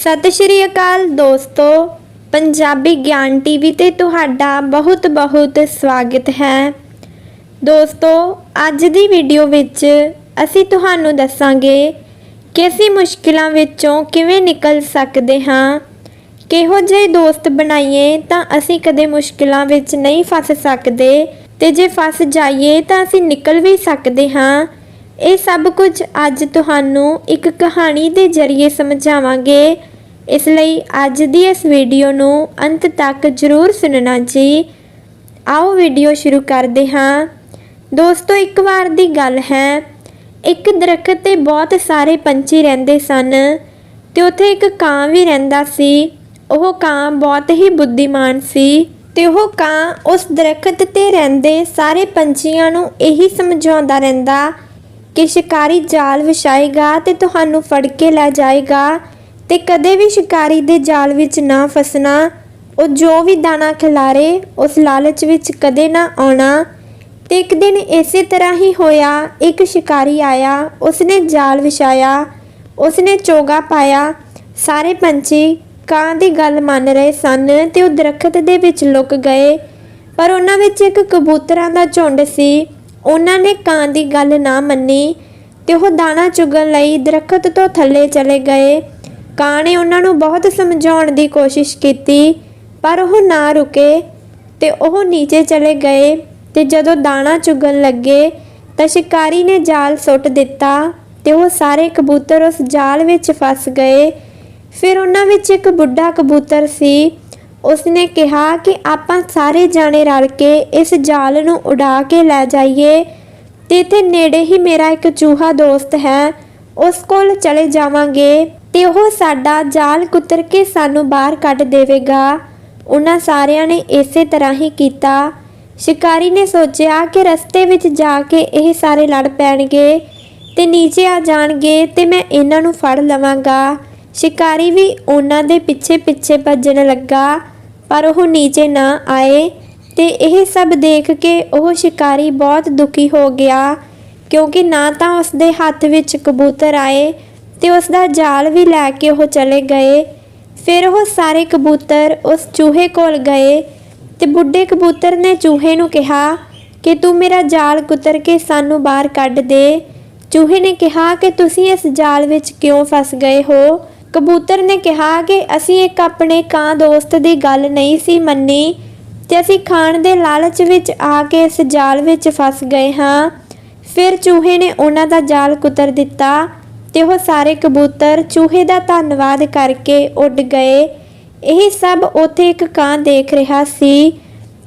ਸਤਿ ਸ਼੍ਰੀ ਅਕਾਲ ਦੋਸਤੋ, ਪੰਜਾਬੀ ਗਿਆਨ ਟੀਵੀ ਤੇ ਤੁਹਾਡਾ ਬਹੁਤ-ਬਹੁਤ ਸਵਾਗਤ ਹੈ। ਦੋਸਤੋ, ਅੱਜ ਦੀ ਵੀਡੀਓ ਵਿੱਚ ਅਸੀਂ ਤੁਹਾਨੂੰ ਦੱਸਾਂਗੇ ਕਿ ਅਸੀਂ ਮੁਸ਼ਕਿਲਾਂ ਵਿੱਚੋਂ ਕਿਵੇਂ ਨਿਕਲ ਸਕਦੇ ਹਾਂ। ਕਿਹੋ ਜਿਹੇ ਦੋਸਤ ਬਣਾਈਏ ਤਾਂ ਅਸੀਂ ਕਦੇ ਮੁਸ਼ਕਿਲਾਂ ਵਿੱਚ ਨਹੀਂ ਫਸ ਸਕਦੇ ਤੇ ਜੇ ਫਸ ਜਾਈਏ ਤਾਂ ਅਸੀਂ ਨਿਕਲ ਵੀ ਸਕਦੇ ਹਾਂ। ਇਹ ਸਭ ਕੁਝ ਅੱਜ ਤੁਹਾਨੂੰ ਇੱਕ ਕਹਾਣੀ ਦੇ ਜ਼ਰੀਏ ਸਮਝਾਵਾਂਗੇ। ਇਸ ਲਈ ਅੱਜ ਦੀ ਇਸ ਵੀਡੀਓ ਨੂੰ ਅੰਤ ਤੱਕ ਜ਼ਰੂਰ ਸੁਣਨਾ ਜੀ। ਆਓ ਵੀਡੀਓ ਸ਼ੁਰੂ ਕਰਦੇ ਹਾਂ। ਦੋਸਤੋ, ਇੱਕ ਵਾਰ ਦੀ ਗੱਲ ਹੈ। ਇੱਕ ਦਰਖਤ ਤੇ ਬਹੁਤ ਸਾਰੇ ਪੰਛੀ ਰਹਿੰਦੇ ਸਨ ਤੇ ਉੱਥੇ ਇੱਕ ਕਾਂ ਵੀ ਰਹਿੰਦਾ ਸੀ। ਉਹ ਕਾਂ ਬਹੁਤ ਹੀ ਬੁੱਧੀਮਾਨ ਸੀ ਤੇ ਉਹ ਕਾਂ ਉਸ ਦਰਖਤ ਤੇ ਰਹਿੰਦੇ ਸਾਰੇ ਪੰਛੀਆਂ ਨੂੰ ਇਹੀ ਸਮਝਾਉਂਦਾ ਰਹਿੰਦਾ ਕਿ ਸ਼ਿਕਾਰੀ ਜਾਲ ਵਿਛਾਏਗਾ ਤੇ ਤੁਹਾਨੂੰ ਫੜ ਕੇ ਲੈ ਜਾਏਗਾ। ਤੇ ਕਦੇ ਵੀ ਸ਼ਿਕਾਰੀ ਦੇ ਜਾਲ ਵਿੱਚ ਨਾ ਫਸਣਾ, ਉਹ ਜੋ ਵੀ ਦਾਣਾ ਖਿਲਾਰੇ, ਉਸ ਲਾਲਚ ਵਿੱਚ ਕਦੇ ਨਾ ਆਉਣਾ। ਤੇ ਇੱਕ ਦਿਨ ਇਸੇ ਤਰ੍ਹਾਂ ਹੀ ਹੋਇਆ, ਇੱਕ ਸ਼ਿਕਾਰੀ ਆਇਆ, ਉਸਨੇ ਜਾਲ ਵਿਛਾਇਆ, ਉਸਨੇ ਚੋਗਾ ਪਾਇਆ। ਸਾਰੇ ਪੰਛੀ ਕਾਂ ਦੀ ਗੱਲ ਮੰਨ ਰਹੇ ਸਨ ਤੇ ਉਹ ਦਰਖਤ ਦੇ ਵਿੱਚ ਲੁਕ ਗਏ। ਪਰ ਉਹਨਾਂ ਵਿੱਚ ਇੱਕ ਕਬੂਤਰਾਂ ਦਾ ਝੁੰਡ ਸੀ। ਉਹਨਾਂ ਨੇ ਕਾਂ ਦੀ ਗੱਲ ਨਾ ਮੰਨੀ ਤੇ ਉਹ ਦਾਣਾ ਚੁਗਣ ਲਈ ਦਰਖਤ ਤੋਂ ਥੱਲੇ ਚਲੇ ਗਏ। ਕਾਂ ਨੇ ਉਹਨਾਂ ਨੂੰ ਬਹੁਤ ਸਮਝਾਉਣ ਦੀ ਕੋਸ਼ਿਸ਼ ਕੀਤੀ, ਪਰ ਉਹ ਨਾ ਰੁਕੇ ਤੇ ਉਹ ਨੀਚੇ ਚਲੇ ਗਏ ਤੇ ਜਦੋਂ ਦਾਣਾ ਚੁਗਣ ਲੱਗੇ ਤਾਂ ਸ਼ਿਕਾਰੀ ਨੇ ਜਾਲ ਸੁੱਟ ਦਿੱਤਾ ਤੇ ਉਹ ਸਾਰੇ ਕਬੂਤਰ ਉਸ ਜਾਲ ਵਿੱਚ ਫਸ ਗਏ। ਫਿਰ ਉਹਨਾਂ ਵਿੱਚ ਇੱਕ ਬੁੱਢਾ ਕਬੂਤਰ ਸੀ। ਉਸਨੇ ਕਿਹਾ ਕਿ ਆਪਾਂ ਸਾਰੇ ਜਾਣੇ ਰਲ ਕੇ ਇਸ ਜਾਲ ਨੂੰ ਉਡਾ ਕੇ ਲੈ ਜਾਈਏ ਤੇ ਇੱਥੇ ਨੇੜੇ ਹੀ ਮੇਰਾ ਇੱਕ ਚੂਹਾ ਦੋਸਤ ਹੈ, ਉਸ ਕੋਲ ਚਲੇ ਜਾਵਾਂਗੇ। ਤੇ ਉਹ ਸਾਡਾ ਜਾਲ ਕੁਤਰ ਕੇ ਸਾਨੂੰ ਬਾਹਰ ਕੱਢ ਦੇਵੇਗਾ। ਉਹਨਾਂ ਸਾਰਿਆਂ ਨੇ ਇਸੇ ਤਰ੍ਹਾਂ ਹੀ ਕੀਤਾ। ਸ਼ਿਕਾਰੀ ਨੇ ਸੋਚਿਆ ਕਿ ਰਸਤੇ ਵਿੱਚ ਜਾ ਕੇ ਇਹ ਸਾਰੇ ਲੜ ਪੈਣਗੇ ਤੇ ਨੀਚੇ ਆ ਜਾਣਗੇ ਤੇ ਮੈਂ ਇਹਨਾਂ ਨੂੰ ਫੜ ਲਵਾਂਗਾ। ਸ਼ਿਕਾਰੀ ਵੀ ਉਹਨਾਂ ਦੇ ਪਿੱਛੇ ਪਿੱਛੇ ਭੱਜਣ ਲੱਗਾ, ਪਰ ਉਹ ਨੀਚੇ ਨਾ ਆਏ ਤੇ ਇਹ ਸਭ ਦੇਖ ਕੇ ਉਹ ਸ਼ਿਕਾਰੀ ਬਹੁਤ ਦੁਖੀ ਹੋ ਗਿਆ, ਕਿਉਂਕਿ ਨਾ ਤਾਂ ਉਸ ਦੇ ਹੱਥ ਵਿੱਚ ਕਬੂਤਰ ਆਏ ਤੇ ਉਸ ਦਾ ਜਾਲ ਵੀ ਲੈ ਕੇ ਉਹ ਚਲੇ ਗਏ। ਫਿਰ ਉਹ ਸਾਰੇ ਕਬੂਤਰ ਉਸ ਚੂਹੇ ਕੋਲ ਗਏ ਤੇ ਬੁੱਢੇ ਕਬੂਤਰ ਨੇ ਚੂਹੇ ਨੂੰ ਕਿਹਾ ਕਿ ਤੂੰ ਮੇਰਾ ਜਾਲ ਕੁਤਰ ਕੇ ਸਾਨੂੰ ਬਾਹਰ ਕੱਢ ਦੇ। ਚੂਹੇ ਨੇ ਕਿਹਾ ਕਿ ਤੁਸੀਂ ਇਸ ਜਾਲ ਵਿੱਚ ਕਿਉਂ ਫਸ ਗਏ ਹੋ? ਕਬੂਤਰ ਨੇ ਕਿਹਾ ਕਿ ਅਸੀਂ ਇੱਕ ਆਪਣੇ ਕਾਂ ਦੋਸਤ ਦੀ ਗੱਲ ਨਹੀਂ ਸੀ ਮੰਨੀ ਤੇ ਅਸੀਂ ਖਾਣ ਦੇ ਲਾਲਚ ਵਿੱਚ ਆ ਕੇ ਇਸ ਜਾਲ ਵਿੱਚ ਫਸ ਗਏ ਹਾਂ। ਫਿਰ ਚੂਹੇ ਨੇ ਉਹਨਾਂ ਦਾ ਜਾਲ ਕੁਤਰ ਦਿੱਤਾ ਤੇ ਉਹ ਸਾਰੇ ਕਬੂਤਰ ਚੂਹੇ ਦਾ ਧੰਨਵਾਦ ਕਰਕੇ ਉੱਡ ਗਏ। ਇਹ ਸਭ ਉੱਥੇ ਇੱਕ ਕਾਂ ਦੇਖ ਰਿਹਾ ਸੀ।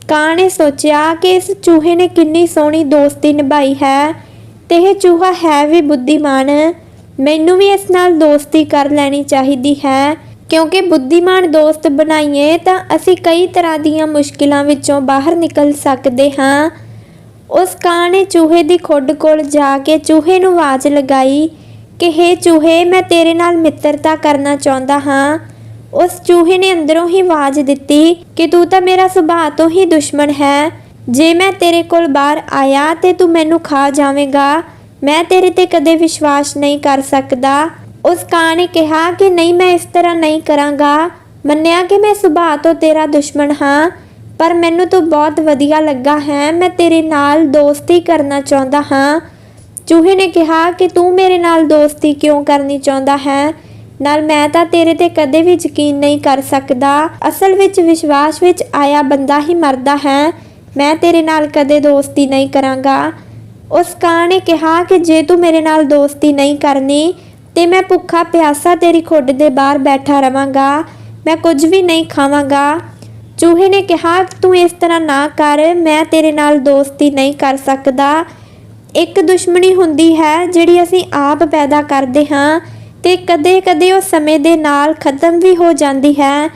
ਕਾਂ ਨੇ ਸੋਚਿਆ ਕਿ ਇਸ ਚੂਹੇ ਨੇ ਕਿੰਨੀ ਸੋਹਣੀ ਦੋਸਤੀ ਨਿਭਾਈ ਹੈ ਤੇ ਇਹ ਚੂਹਾ ਹੈ ਵੀ ਬੁੱਧੀਮਾਨ। ਮੈਨੂੰ ਵੀ ਇਸ ਨਾਲ ਦੋਸਤੀ ਕਰ ਲੈਣੀ ਚਾਹੀਦੀ ਹੈ। ਕਿਉਂਕਿ ਬੁੱਧੀਮਾਨ ਦੋਸਤ ਬਣਾਈਏ ਤਾਂ ਅਸੀਂ ਕਈ ਤਰ੍ਹਾਂ ਦੀਆਂ ਮੁਸ਼ਕਿਲਾਂ ਵਿੱਚੋਂ ਬਾਹਰ ਨਿਕਲ ਸਕਦੇ ਹਾਂ। ਉਸ ਕਾਂ ਨੇ ਚੂਹੇ ਦੀ ਖੁੱਡ ਕੋਲ ਜਾ ਕੇ ਚੂਹੇ ਨੂੰ ਆਵਾਜ਼ ਲਗਾਈ। ਕਿ ਹੇ ਚੂਹੇ, ਮੈਂ ਤੇਰੇ ਨਾਲ ਮਿੱਤਰਤਾ ਕਰਨਾ ਚਾਹੁੰਦਾ ਹਾਂ। ਉਸ ਚੂਹੇ ਨੇ ਅੰਦਰੋਂ ਹੀ ਆਵਾਜ਼ ਦਿੱਤੀ ਕਿ ਤੂੰ ਤਾਂ ਮੇਰਾ ਸੁਭਾਅ ਤੋਂ ਹੀ ਦੁਸ਼ਮਣ ਹੈ। ਜੇ ਮੈਂ ਤੇਰੇ ਕੋਲ ਬਾਹਰ ਆਇਆ ਤੇ ਤੂੰ ਮੈਨੂੰ ਖਾ ਜਾਵੇਂਗਾ, ਮੈਂ ਤੇਰੇ ਤੇ ਕਦੇ ਵਿਸ਼ਵਾਸ ਨਹੀਂ ਕਰ ਸਕਦਾ। ਉਸ ਕਾਂ ਨੇ ਕਿਹਾ ਕਿ ਨਹੀਂ, ਮੈਂ ਇਸ ਤਰ੍ਹਾਂ ਨਹੀਂ ਕਰਾਂਗਾ। ਮੰਨਿਆ ਕਿ ਮੈਂ ਸੁਭਾਅ ਤੋਂ ਤੇਰਾ ਦੁਸ਼ਮਣ ਹਾਂ, ਪਰ ਮੈਨੂੰ ਤੂੰ ਬਹੁਤ ਵਧੀਆ ਲੱਗਾ ਹੈ। ਮੈਂ ਤੇਰੇ ਨਾਲ ਦੋਸਤੀ ਕਰਨਾ ਚਾਹੁੰਦਾ ਹਾਂ। ਚੂਹੇ ਨੇ ਕਿਹਾ ਕਿ ਤੂੰ ਮੇਰੇ ਨਾਲ ਦੋਸਤੀ ਕਿਉਂ ਕਰਨੀ ਚਾਹੁੰਦਾ ਹੈ? ਨਾਲ ਮੈਂ ਤਾਂ ਤੇਰੇ ਤੇ ਕਦੇ ਵੀ ਯਕੀਨ ਨਹੀਂ ਕਰ ਸਕਦਾ। ਅਸਲ ਵਿੱਚ ਵਿਸ਼ਵਾਸ ਵਿੱਚ ਆਇਆ ਬੰਦਾ ਹੀ ਮਰਦਾ ਹੈ। ਮੈਂ ਤੇਰੇ ਨਾਲ ਕਦੇ ਦੋਸਤੀ ਨਹੀਂ ਕਰਾਂਗਾ। ਉਸ ਕਾਂ ਨੇ ਕਿਹਾ ਕਿ ਜੇ ਤੂੰ ਮੇਰੇ ਨਾਲ ਦੋਸਤੀ ਨਹੀਂ ਕਰਨੀ, ਤੇ ਮੈਂ ਭੁੱਖਾ ਪਿਆਸਾ ਤੇਰੀ ਖੁੱਡ ਦੇ ਬਾਹਰ ਬੈਠਾ ਰਵਾਂਗਾ। ਮੈਂ ਕੁਝ ਵੀ ਨਹੀਂ ਖਾਵਾਂਗਾ। ਚੂਹੇ ਨੇ ਕਿਹਾ, ਤੂੰ ਇਸ ਤਰ੍ਹਾਂ ਨਾ ਕਰ। ਮੈਂ ਤੇਰੇ ਨਾਲ ਦੋਸਤੀ ਨਹੀਂ ਕਰ ਸਕਦਾ। ਇੱਕ ਦੁਸ਼ਮਣੀ ਹੁੰਦੀ ਹੈ ਜਿਹੜੀ ਅਸੀਂ ਆਪ ਪੈਦਾ ਕਰਦੇ ਹਾਂ ਤੇ ਕਦੇ-ਕਦੇ ਉਹ ਸਮੇਂ ਦੇ ਨਾਲ ਖਤਮ ਵੀ ਹੋ ਜਾਂਦੀ ਹੈ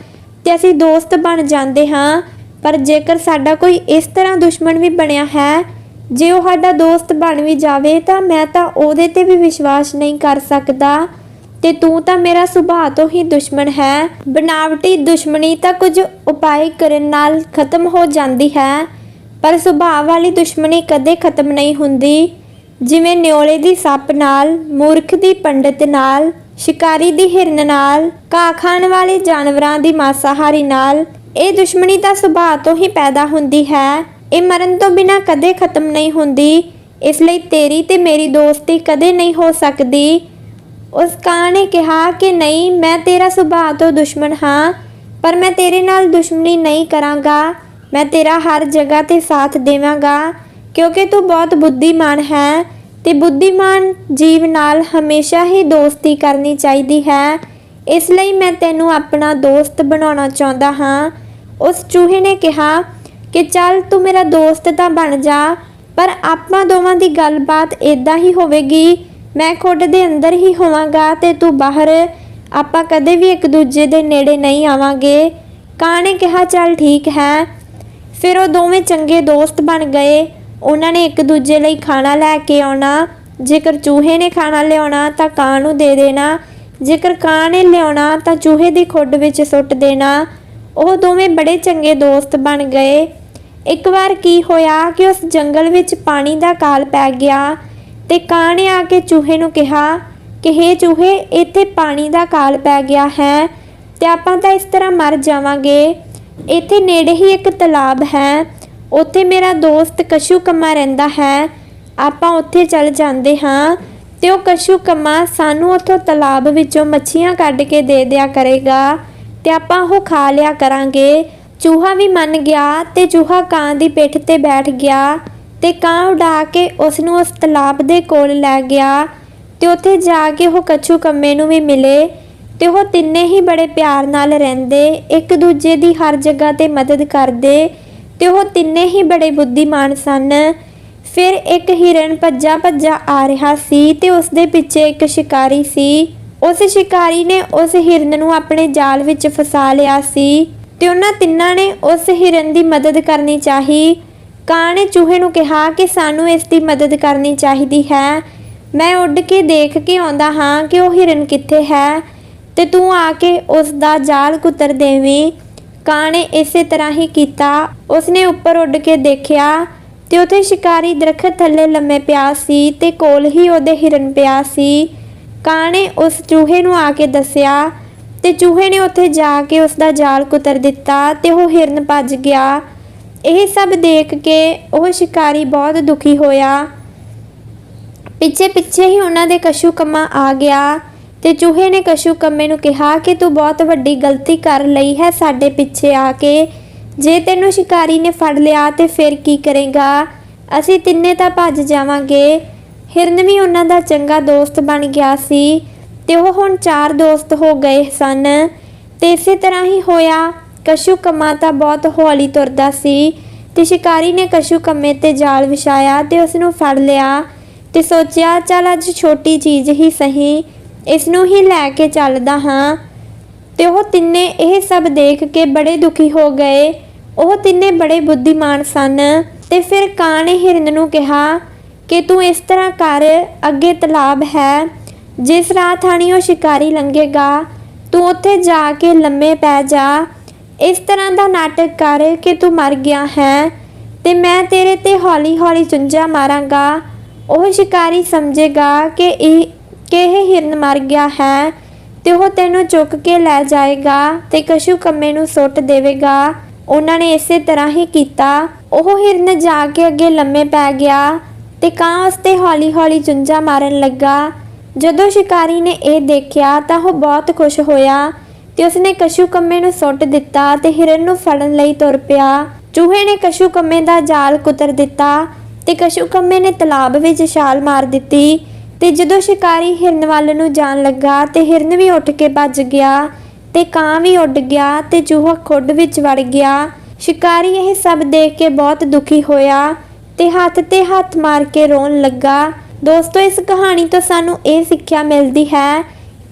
ਤੇ ਅਸੀਂ ਦੋਸਤ ਬਣ ਜਾਂਦੇ ਹਾਂ। ਪਰ ਜੇਕਰ ਸਾਡਾ ਕੋਈ ਇਸ ਤਰ੍ਹਾਂ ਦੁਸ਼ਮਣ ਵੀ ਬਣਿਆ ਹੈ, ਜੇ ਉਹ ਸਾਡਾ ਦੋਸਤ ਬਣ ਵੀ ਜਾਵੇ ਤਾਂ ਮੈਂ ਤਾਂ ਉਹਦੇ ਤੇ ਵੀ ਵਿਸ਼ਵਾਸ ਨਹੀਂ ਕਰ ਸਕਦਾ। ਤੇ ਤੂੰ ਤਾਂ ਮੇਰਾ ਸੁਭਾਅ ਤੋਂ ਹੀ ਦੁਸ਼ਮਣ ਹੈ। ਬਨਾਵਟੀ ਦੁਸ਼ਮਣੀ ਤਾਂ ਕੁਝ ਉਪਾਅ ਕਰਨ ਨਾਲ ਖਤਮ ਹੋ ਜਾਂਦੀ ਹੈ। ਪਰ ਸੁਭਾਅ ਵਾਲੀ ਦੁਸ਼ਮਣੀ ਕਦੇ ਖਤਮ ਨਹੀਂ ਹੁੰਦੀ। ਜਿਵੇਂ ਨਿਓਲੇ ਦੀ ਸੱਪ ਨਾਲ, ਮੂਰਖ ਦੀ ਪੰਡਤ ਨਾਲ, ਸ਼ਿਕਾਰੀ ਦੀ ਹਿਰਨ ਨਾਲ, ਘਾਹ ਖਾਣ ਵਾਲੇ ਜਾਨਵਰਾਂ ਦੀ ਮਾਸਾਹਾਰੀ ਨਾਲ, ਇਹ ਦੁਸ਼ਮਣੀ ਤਾਂ ਸੁਭਾਅ ਤੋਂ ਹੀ ਪੈਦਾ ਹੁੰਦੀ ਹੈ। ਇਹ ਮਰਨ ਤੋਂ ਬਿਨਾਂ ਕਦੇ ਖਤਮ ਨਹੀਂ ਹੁੰਦੀ। ਇਸ ਲਈ ਤੇਰੀ ਤੇ ਮੇਰੀ ਦੋਸਤੀ ਕਦੇ ਨਹੀਂ ਹੋ ਸਕਦੀ। ਉਸ ਕਾਂ ਨੇ ਕਿਹਾ ਕਿ ਨਹੀਂ, ਮੈਂ ਤੇਰਾ ਸੁਭਾਅ ਤੋਂ ਦੁਸ਼ਮਣ ਹਾਂ, ਪਰ ਮੈਂ ਤੇਰੇ ਨਾਲ ਦੁਸ਼ਮਣੀ ਨਹੀਂ ਕਰਾਂਗਾ। ਮੈਂ ਤੇਰਾ ਹਰ ਜਗ੍ਹਾ ਤੇ ਸਾਥ ਦੇਵਾਂਗਾ, ਕਿਉਂਕਿ ਤੂੰ ਬਹੁਤ ਬੁੱਧੀਮਾਨ ਹੈ ਤੇ ਬੁੱਧੀਮਾਨ ਜੀਵ ਨਾਲ ਹਮੇਸ਼ਾ ਹੀ ਦੋਸਤੀ ਕਰਨੀ ਚਾਹੀਦੀ ਹੈ। ਇਸ ਲਈ ਮੈਂ ਤੈਨੂੰ ਆਪਣਾ ਦੋਸਤ ਬਣਾਉਣਾ ਚਾਹੁੰਦਾ ਹਾਂ। ਉਸ ਚੂਹੇ ਨੇ ਕਿਹਾ ਕਿ ਚੱਲ ਤੂੰ ਮੇਰਾ ਦੋਸਤ ਤਾਂ ਬਣ ਜਾ, ਪਰ ਆਪਾਂ ਦੋਵਾਂ ਦੀ ਗੱਲਬਾਤ ਇਦਾਂ ਹੀ ਹੋਵੇਗੀ। ਮੈਂ ਖੁੱਡ ਦੇ ਅੰਦਰ ਹੀ ਹੋਵਾਂਗਾ ਤੇ ਤੂੰ ਬਾਹਰ। ਆਪਾਂ ਕਦੇ ਵੀ ਇੱਕ ਦੂਜੇ ਦੇ ਨੇੜੇ ਨਹੀਂ ਆਵਾਂਗੇ। ਕਾਂ ਨੇ ਕਿਹਾ, ਚੱਲ ਠੀਕ ਹੈ। ਫਿਰ ਉਹ ਦੋਵੇਂ ਚੰਗੇ ਦੋਸਤ ਬਣ ਗਏ। ਉਹਨਾਂ ਨੇ ਇੱਕ ਦੂਜੇ ਲਈ ਖਾਣਾ ਲੈ ਕੇ ਆਉਣਾ। ਜੇਕਰ ਚੂਹੇ ਨੇ ਖਾਣਾ ਲਿਆਉਣਾ ਤਾਂ ਕਾਂ ਨੂੰ ਦੇ ਦੇਣਾ। ਜੇਕਰ ਕਾਂ ਨੇ ਲਿਆਉਣਾ ਤਾਂ ਚੂਹੇ ਦੀ ਖੁੱਡ ਵਿੱਚ ਸੁੱਟ ਦੇਣਾ। ਉਹ ਦੋਵੇਂ ਬੜੇ ਚੰਗੇ ਦੋਸਤ ਬਣ ਗਏ। ਇੱਕ ਵਾਰ ਕੀ ਹੋਇਆ ਕਿ ਉਸ ਜੰਗਲ ਵਿੱਚ ਪਾਣੀ ਦਾ ਕਾਲ ਪੈ ਗਿਆ ਤੇ ਕਾਂ ਨੇ ਆ ਕੇ ਚੂਹੇ ਨੂੰ ਕਿਹਾ ਕਿ, ਹੇ ਚੂਹੇ, ਇੱਥੇ ਪਾਣੀ ਦਾ ਕਾਲ ਪੈ ਗਿਆ ਹੈ ਤੇ ਆਪਾਂ ਤਾਂ ਇਸ ਤਰ੍ਹਾਂ ਮਰ ਜਾਵਾਂਗੇ। ਇੱਥੇ ਨੇੜੇ ਹੀ ਇੱਕ ਤਲਾਬ ਹੈ। ਉੱਥੇ ਮੇਰਾ ਦੋਸਤ ਕਸ਼ੂ ਕੰਮਾ ਰਹਿੰਦਾ ਹੈ। ਆਪਾਂ ਉੱਥੇ ਚੱਲ ਜਾਂਦੇ ਹਾਂ ਤੇ ਉਹ ਕਸ਼ੂ ਕੰਮਾ ਸਾਨੂੰ ਉੱਥੋਂ ਤਲਾਬ ਵਿੱਚੋਂ ਮੱਛੀਆਂ ਕੱਢ ਕੇ ਦੇ ਦਿਆ ਕਰੇਗਾ ਤੇ ਆਪਾਂ ਉਹ ਖਾ ਲਿਆ ਕਰਾਂਗੇ। ਚੂਹਾ ਵੀ ਮੰਨ ਗਿਆ ਤੇ ਚੂਹਾ ਕਾਂ ਦੀ ਪਿੱਠ ਤੇ ਬੈਠ ਗਿਆ ਤੇ ਕਾਂ ਉਡਾ ਕੇ ਉਸ ਨੂੰ ਉਸ ਤਲਾਬ ਦੇ ਕੋਲ ਲੈ ਗਿਆ ਤੇ ਉੱਥੇ ਜਾ ਕੇ ਉਹ ਕੱਛੂ ਕੰਮੇ ਨੂੰ ਵੀ ਮਿਲੇ। ਤੇ ਉਹ ਤਿੰਨੇ ਹੀ ਬੜੇ ਪਿਆਰ ਨਾਲ ਰਹਿੰਦੇ, ਇੱਕ ਦੂਜੇ ਦੀ ਹਰ ਜਗ੍ਹਾ ਤੇ ਮਦਦ ਕਰਦੇ ਤੇ ਉਹ ਤਿੰਨੇ ਹੀ ਬੜੇ ਬੁੱਧੀਮਾਨ ਸਨ। ਫਿਰ ਇੱਕ ਹਿਰਨ ਭੱਜਾ ਭੱਜਾ ਆ ਰਿਹਾ ਸੀ ਤੇ ਉਸ ਦੇ ਪਿੱਛੇ ਇੱਕ ਸ਼ਿਕਾਰੀ ਸੀ। ਉਸ ਸ਼ਿਕਾਰੀ ਨੇ ਉਸ ਹਿਰਨ ਨੂੰ ਆਪਣੇ ਜਾਲ ਵਿੱਚ ਫਸਾ ਲਿਆ ਸੀ ਤੇ ਉਹਨਾਂ ਤਿੰਨਾਂ ਨੇ ਉਸ ਹਿਰਨ ਦੀ ਮਦਦ ਕਰਨੀ ਚਾਹੀ। ਕਾਂ ਨੇ ਚੂਹੇ ਨੂੰ ਕਿਹਾ ਕਿ ਸਾਨੂੰ ਇਸ ਦੀ ਮਦਦ ਕਰਨੀ ਚਾਹੀਦੀ ਹੈ। ਮੈਂ ਉੱਡ ਕੇ ਦੇਖ ਕੇ ਆਉਂਦਾ ਹਾਂ ਕਿ ਉਹ ਹਿਰਨ ਕਿੱਥੇ ਹੈ। ਤੇ ਤੂੰ ਆ ਕੇ ਉਸ ਦਾ ਜਾਲ ਕੁਤਰ ਦੇਵੀਂ। ਕਾਂ ਨੇ ਇਸੇ ਤਰ੍ਹਾਂ ਹੀ ਕੀਤਾ। ਉਸਨੇ ਉੱਪਰ ਉੱਡ ਕੇ ਦੇਖਿਆ ਤੇ ਉਥੇ ਸ਼ਿਕਾਰੀ ਦਰਖਤ ਥੱਲੇ ਲੰਮੇ ਪਿਆ ਸੀ ਤੇ ਕੋਲ ਹੀ ਉਹਦੇ ਹਿਰਨ ਪਿਆ ਸੀ। ਕਾਂ ਨੇ ਉਸ ਚੂਹੇ ਨੂੰ ਆ ਕੇ ਦੱਸਿਆ ਤੇ ਚੂਹੇ ਨੇ ਉੱਥੇ ਜਾ ਕੇ ਉਸ ਦਾ ਜਾਲ ਕੁਤਰ ਦਿੱਤਾ ਤੇ ਉਹ ਹਿਰਨ ਭੱਜ ਗਿਆ। ਇਹ ਸਭ ਦੇਖ ਕੇ ਉਹ ਸ਼ਿਕਾਰੀ ਬਹੁਤ ਦੁਖੀ ਹੋਇਆ। ਪਿੱਛੇ ਪਿੱਛੇ ਹੀ ਉਹਨਾਂ ਦੇ ਕਸ਼ੂ ਕੰਮਾ ਆ ਗਿਆ। ਤੇ ਚੂਹੇ ਨੇ ਕਸ਼ੂ ਕੰਮੇ ਨੂੰ ਕਿਹਾ ਕਿ ਤੂੰ ਬਹੁਤ ਵੱਡੀ ਗਲਤੀ ਕਰ ਲਈ ਹੈ ਸਾਡੇ ਪਿੱਛੇ ਆ ਕੇ। ਜੇ ਤੈਨੂੰ ਸ਼ਿਕਾਰੀ ਨੇ ਫੜ ਲਿਆ ਤੇ ਫਿਰ ਕੀ ਕਰੇਗਾ? ਅਸੀਂ ਤਿੰਨੇ ਤਾਂ ਭੱਜ ਜਾਵਾਂਗੇ। ਹਿਰਨ ਵੀ ਉਹਨਾਂ ਦਾ ਚੰਗਾ ਦੋਸਤ ਬਣ ਗਿਆ ਸੀ ਤੇ ਉਹ ਹੁਣ ਚਾਰ ਦੋਸਤ ਹੋ ਗਏ ਸਨ। ਤੇ ਇਸੇ ਤਰ੍ਹਾਂ ਹੀ ਹੋਇਆ। ਕਸ਼ੂ ਕੰਮਾ ਤਾਂ ਬਹੁਤ ਹੌਲੀ ਤੁਰਦਾ ਸੀ ਤੇ ਸ਼ਿਕਾਰੀ ਨੇ ਕਸ਼ੂ ਕੰਮੇ ਤੇ ਜਾਲ ਵਿਛਾਇਆ ਤੇ ਉਸ ਨੂੰ ਫੜ ਲਿਆ ਤੇ ਸੋਚਿਆ, ਚੱਲ ਅੱਜ ਛੋਟੀ ਚੀਜ਼ ਹੀ ਸਹੀ। ਇਸ ਨੂੰ ਹੀ ਲੈ ਕੇ ਚੱਲਦਾ ਹਾਂ। ਤੇ ਉਹ ਤਿੰਨੇ ਇਹ ਸਭ ਦੇਖ ਕੇ ਬੜੇ ਦੁਖੀ ਹੋ ਗਏ। ਉਹ ਤਿੰਨੇ ਬੜੇ ਬੁੱਧੀਮਾਨ ਸਨ। ਤੇ ਫਿਰ ਕਾਂ ਨੇ ਹਿਰਨ ਨੂੰ ਕਿਹਾ ਕਿ ਤੂੰ ਇਸ ਤਰ੍ਹਾਂ ਕਰ, ਅੱਗੇ ਤਲਾਬ ਹੈ। ਜਿਸ ਰਾਤ ਥਾਣੀ ਉਹ ਸ਼ਿਕਾਰੀ ਲੰਘੇਗਾ, ਤੂੰ ਉੱਥੇ ਜਾ ਕੇ ਲੰਮੇ ਪੈ ਜਾ। ਇਸ ਤਰ੍ਹਾਂ ਦਾ ਨਾਟਕ ਕਰ ਕਿ ਤੂੰ ਮਰ ਗਿਆ ਹੈ। ਤੇ ਮੈਂ ਤੇਰੇ ਤੇ ਹੌਲੀ-ਹੌਲੀ ਚੁੰਝਾ ਮਾਰਾਂਗਾ। ਉਹ ਸ਼ਿਕਾਰੀ ਸਮਝੇਗਾ ਕਿ ਇਹ ਕਿ ਇਹ ਹਿਰਨ ਮਰ ਗਿਆ ਹੈ ਤੇ ਉਹ ਤੈਨੂੰ ਚੁੱਕ ਕੇ ਲੈ ਜਾਏਗਾ ਤੇ ਕਸ਼ੂ ਕੰਮੇ ਨੂੰ ਸੁੱਟ ਦੇਵੇਗਾ। ਉਹਨਾਂ ਨੇ ਇਸੇ ਤਰ੍ਹਾਂ ਹੀ ਕੀਤਾ। ਉਹ ਹਿਰਨ ਜਾ ਕੇ ਅੱਗੇ ਲੰਮੇ ਪੈ ਗਿਆ ਤੇ ਕਾਂ ਉਸ ਤੇ ਹੌਲੀ-ਹੌਲੀ ਚੁੰਝਾ ਮਾਰਨ ਲੱਗਾ। ਜਦੋਂ ਸ਼ਿਕਾਰੀ ਨੇ ਇਹ ਦੇਖਿਆ ਤਾਂ ਉਹ ਬਹੁਤ ਖੁਸ਼ ਹੋਇਆ ਤੇ ਉਸਨੇ ਕਸ਼ੂ ਕੰਮੇ ਨੂੰ ਸੁੱਟ ਦਿੱਤਾ ਤੇ ਹਿਰਨ ਨੂੰ ਫੜਨ ਲਈ ਤੁਰ ਪਿਆ। ਚੂਹੇ ਨੇ ਕਸ਼ੂ ਕੰਮੇ ਦਾ ਜਾਲ ਕੁਤਰ ਦਿੱਤਾ ਤੇ ਕਸ਼ੂ ਕੰਮੇ ਨੇ ਤਲਾਬ ਵਿੱਚ ਛਾਲ ਮਾਰ ਦਿੱਤੀ। ਤੇ ਜਦੋਂ ਸ਼ਿਕਾਰੀ ਹਿਰਨ ਵੱਲ ਨੂੰ ਜਾਣ ਲੱਗਾ ਤੇ ਹਿਰਨ ਵੀ ਉੱਠ ਕੇ ਭੱਜ ਗਿਆ ਤੇ ਕਾਂ ਵੀ ਉੱਡ ਗਿਆ ਤੇ ਚੂਹਾ ਖੁੱਡ ਵਿੱਚ ਵੜ ਗਿਆ, ਸ਼ਿਕਾਰੀ ਇਹ ਸਭ ਦੇਖ ਕੇ ਬਹੁਤ ਦੁਖੀ ਹੋਇਆ ਤੇ ਹੱਥ ਤੇ ਹੱਥ ਮਾਰ ਕੇ ਰੋਣ ਲੱਗਾ। ਦੋਸਤੋ, ਇਸ ਕਹਾਣੀ ਤੋਂ ਸਾਨੂੰ ਇਹ ਸਿੱਖਿਆ ਮਿਲਦੀ ਹੈ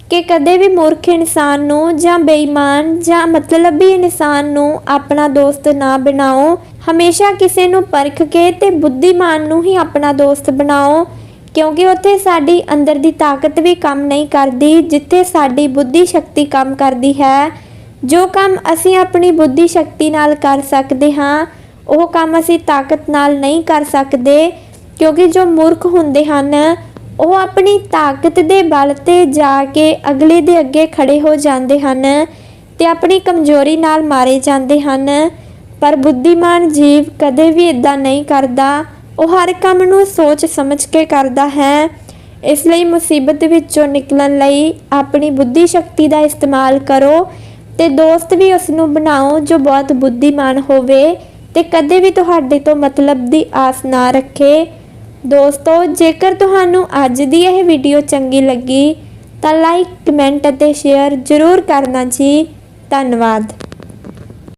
ਕਿ ਕਦੇ ਵੀ ਮੂਰਖ ਇਨਸਾਨ ਨੂੰ ਜਾਂ ਬੇਈਮਾਨ ਜਾਂ ਮਤਲਬੀ ਇਨਸਾਨ ਨੂੰ ਆਪਣਾ ਦੋਸਤ ਨਾ ਬਣਾਓ। ਹਮੇਸ਼ਾ ਕਿਸੇ ਨੂੰ ਪਰਖ ਕੇ ਤੇ ਬੁੱਧੀਮਾਨ ਨੂੰ ਹੀ ਆਪਣਾ ਦੋਸਤ ਬਣਾਓ। ਕਿਉਂਕਿ ਉੱਥੇ ਸਾਡੀ ਅੰਦਰ ਦੀ ਤਾਕਤ ਵੀ ਕੰਮ ਨਹੀਂ ਕਰਦੀ, ਜਿੱਥੇ ਸਾਡੀ ਬੁੱਧੀ ਸ਼ਕਤੀ ਕੰਮ ਕਰਦੀ ਹੈ। ਜੋ ਕੰਮ ਅਸੀਂ ਆਪਣੀ ਬੁੱਧੀ ਸ਼ਕਤੀ ਨਾਲ ਕਰ ਸਕਦੇ ਹਾਂ, ਉਹ ਕੰਮ ਅਸੀਂ ਤਾਕਤ ਨਾਲ ਨਹੀਂ ਕਰ ਸਕਦੇ, ਕਿਉਂਕਿ ਜੋ ਮੂਰਖ ਹੁੰਦੇ ਹਨ, ਉਹ ਆਪਣੀ ਤਾਕਤ ਦੇ ਬਲ ਤੇ ਜਾ ਕੇ ਅਗਲੇ ਦੇ ਅੱਗੇ ਖੜੇ ਹੋ ਜਾਂਦੇ ਹਨ ਤੇ ਆਪਣੀ ਕਮਜ਼ੋਰੀ ਨਾਲ ਮਾਰੇ ਜਾਂਦੇ ਹਨ। ਪਰ ਬੁੱਧੀਮਾਨ ਜੀਵ ਕਦੇ ਵੀ ਇਦਾਂ ਨਹੀਂ ਕਰਦਾ। ਉਹ ਹਰ ਕੰਮ ਨੂੰ ਸੋਚ ਸਮਝ ਕੇ ਕਰਦਾ ਹੈ। ਇਸ ਲਈ ਮੁਸੀਬਤ ਵਿੱਚੋਂ ਨਿਕਲਣ ਲਈ ਆਪਣੀ ਬੁੱਧੀ ਸ਼ਕਤੀ ਦਾ ਇਸਤੇਮਾਲ ਕਰੋ ਤੇ ਦੋਸਤ ਵੀ ਉਸ ਨੂੰ ਬਣਾਓ ਜੋ ਬਹੁਤ ਬੁੱਧੀਮਾਨ ਹੋਵੇ ਤੇ ਕਦੇ ਵੀ ਤੁਹਾਡੇ ਤੋਂ ਮਤਲਬ ਦੀ ਆਸ ਨਾ ਰੱਖੇ। ਦੋਸਤੋ, ਜੇਕਰ ਤੁਹਾਨੂੰ ਅੱਜ ਦੀ ਇਹ ਵੀਡੀਓ ਚੰਗੀ ਲੱਗੀ ਤਾਂ ਲਾਈਕ ਕਮੈਂਟ ਅਤੇ ਸ਼ੇਅਰ ਜ਼ਰੂਰ ਕਰਨਾ ਜੀ। ਧੰਨਵਾਦ।